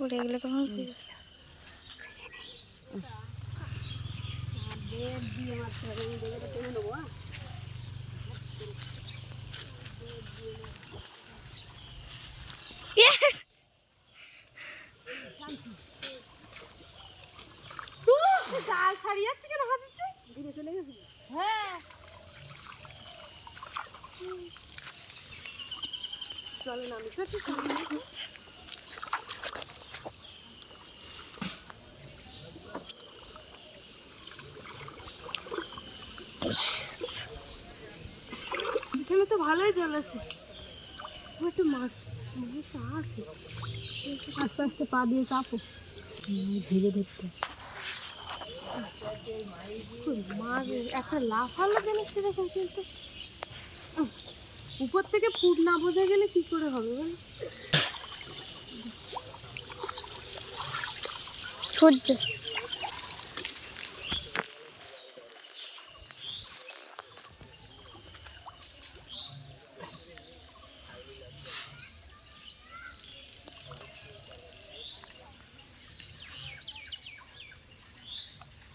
উড়ে গেলে তখন! জাল ছাড়িয়ে যাচ্ছে কেন হাতিতে হ্যাঁ চলে না আমি চল, চল, চল। এখানে তো ভালোই আছে ও মাছ মনে হচ্ছে আছে। আস্তে আস্তে পা দিয়ে চাপো। ধীরে ধরতে মাছ, একটা লাফালো যেন সেরকম কিন্তু। উপর থেকে ফুট না বোঝা গেলে কি করে হবে বল সূর্য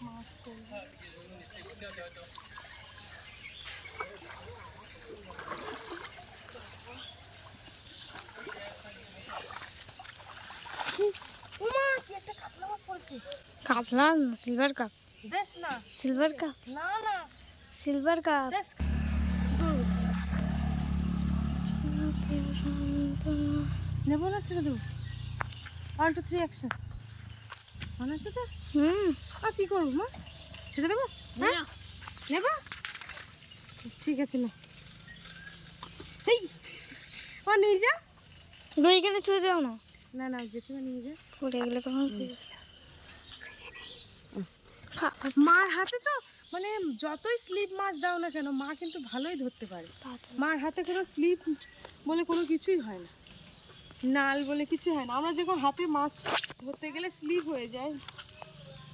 মাছ করবে উমা কি একটা কাতলা পড়েছে। কাতলা সিলভার কাপ না। সিলভার কাপ না না। সিলভার কাপ দেখ নেব না ছেড়ে দেবো। ওয়ান টু থ্রি অ্যাকশন মনে আছে তো? হুম। আর কি করব মা? ছেড়ে দেবো? হ্যাঁ? নেব? ঠিক আছে না। এই ও নিয়ে যা। ওইখানে ছুঁয়ে দাও না। না না জেঠিমা নিয়ে যা। উড়ে গেলে তখন মার হাতে তো মানে যতই স্লিপ মাছ দাও না কেন মা কিন্তু ভালোই ধরতে পারে। মার হাতে কোনো স্লিপ বলে কোনো কিছুই হয় না। নাল বলে কিছু হয় না। আমরা যখন হাতে মাছ ধরতে গেলে স্লিপ হয়ে যায়।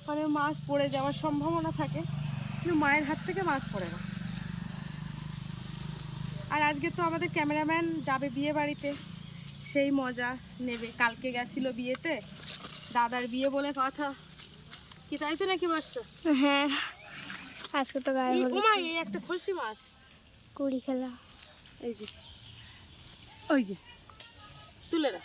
মানে মাছ পড়ে যাওয়ার সম্ভাবনা থাকে কিন্তু মায়ের হাত থেকে মাছ পড়ে না। আর আজকে তো আমাদের ক্যামেরাম্যান যাবে বিয়ে বাড়িতে সেই মজা নেবে। কালকে গেছিল বিয়েতে দাদার বিয়ে বলে কথা। কি তাই তো নাকি বাসা হ্যাঁ আজকে তো গায়ে ওমা এই একটা খলসি মাছ। কুড়ি খেলা। এই যে ওই যে তুলে রাখ।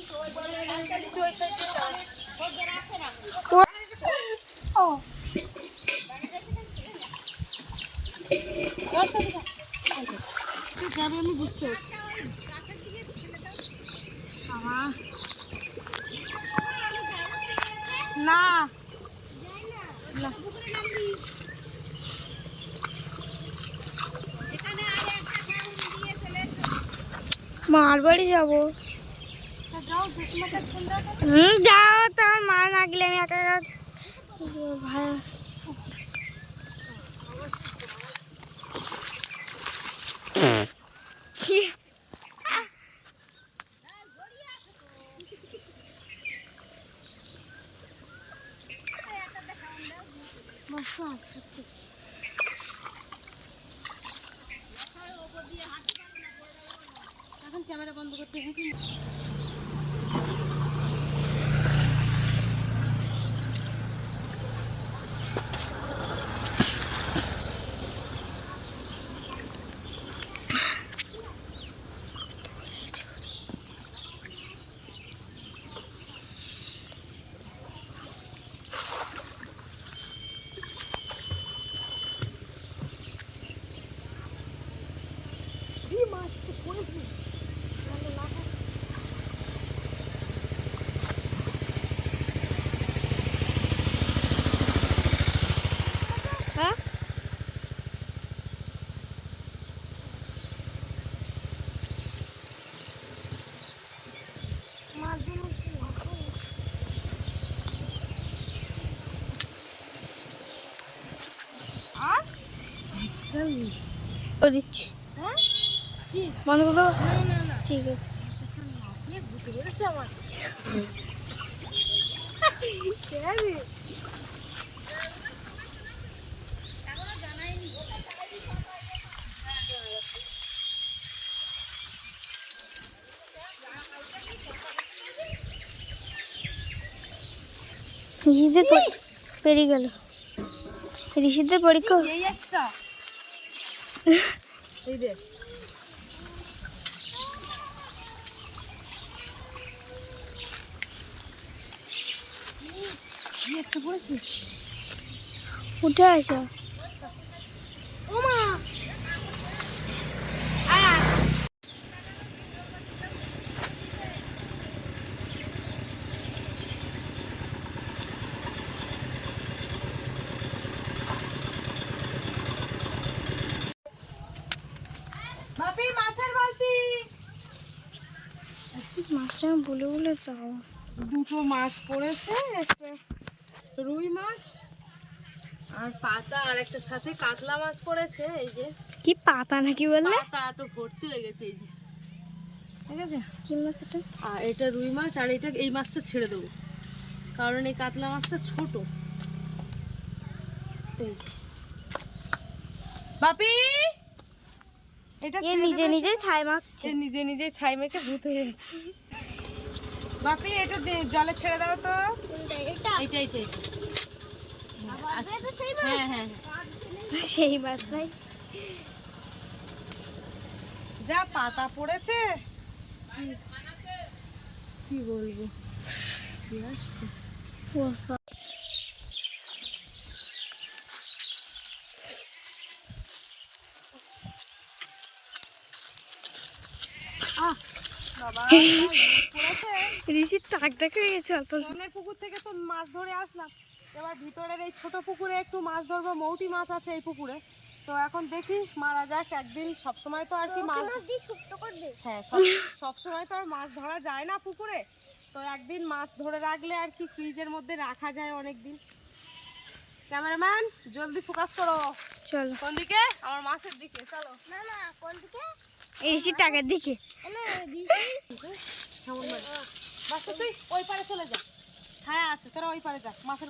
আমি বুঝতে পারছি না মার বাড়ি যাব। হুম, যাও, তোমার মা না গেলে আমি একা একা ভাই এখন ক্যামেরা বন্ধ করতে হুঁকি কি মাছটা পড়েছে হ্যাঁ জানবি ও দিচ্ছি। হ্যাঁ বন্ধ করে। ঠিক আছে? ঋষিদের পেরিয়ে গেল। ঋষিদের পরীক্ষা এই একটা এই দেখ এই একটা পড়েছে উঠে আসো বাপি মাছের বালতি মাছটা বলে বলে তাও দুটো মাছ পড়েছে একটা রুই মাছ আর পাতা আর একটা সাথে কাতলা মাছ পড়েছে এই যে। কি পাতা নাকি বললে? পাতা তো ভর্তি হয়ে গেছে এই যে। ঠিক আছে? কি মাছ এটা? আর এটা রুই মাছ আর এটা এই মাছটা ছেড়ে দেবো। কারণ এই কাতলা মাছটা ছোট। এই যে। বাপি! এটা নিজে নিজে ছাই মাখছে। নিজে নিজে ছাই মেখে ভূত হয়ে যাচ্ছে। বাপি এটা জলে ছেড়ে দাও তো। হ্যাঁ হ্যাঁ সেই মাছ। ভাই যা পাতা পড়েছে। কি- কি বলব? কি আসছে? ঋষির টাক টাক হয়ে গেছে অল্প। পুকুর থেকে তো মাছ ধরে আসলাম। এবার ভিতরের এই ছোট পুকুরে একটু মাছ ধরবো মৌটি মাছ আছে এই পুকুরে। তো এখন দেখি মারা যাক একদিন সব সময় তো আর কি মাছ হ্যাঁ সব সব তো আর মাছ ধরা যায় না পুকুরে। তো একদিন মাছ ধরে রাখলে আর কি ফ্রিজের মধ্যে রাখা যায় অনেক দিন ক্যামেরাম্যান জলদি ফোকাস করো। চলো। কোন দিকে আমার মাছের দিকে চলো। না না কোন দিকে এই ঋষির টাকার দিকে। ওই পারে চলে যা। ছায়া আছে তোরা ওই পারে যা। মাছের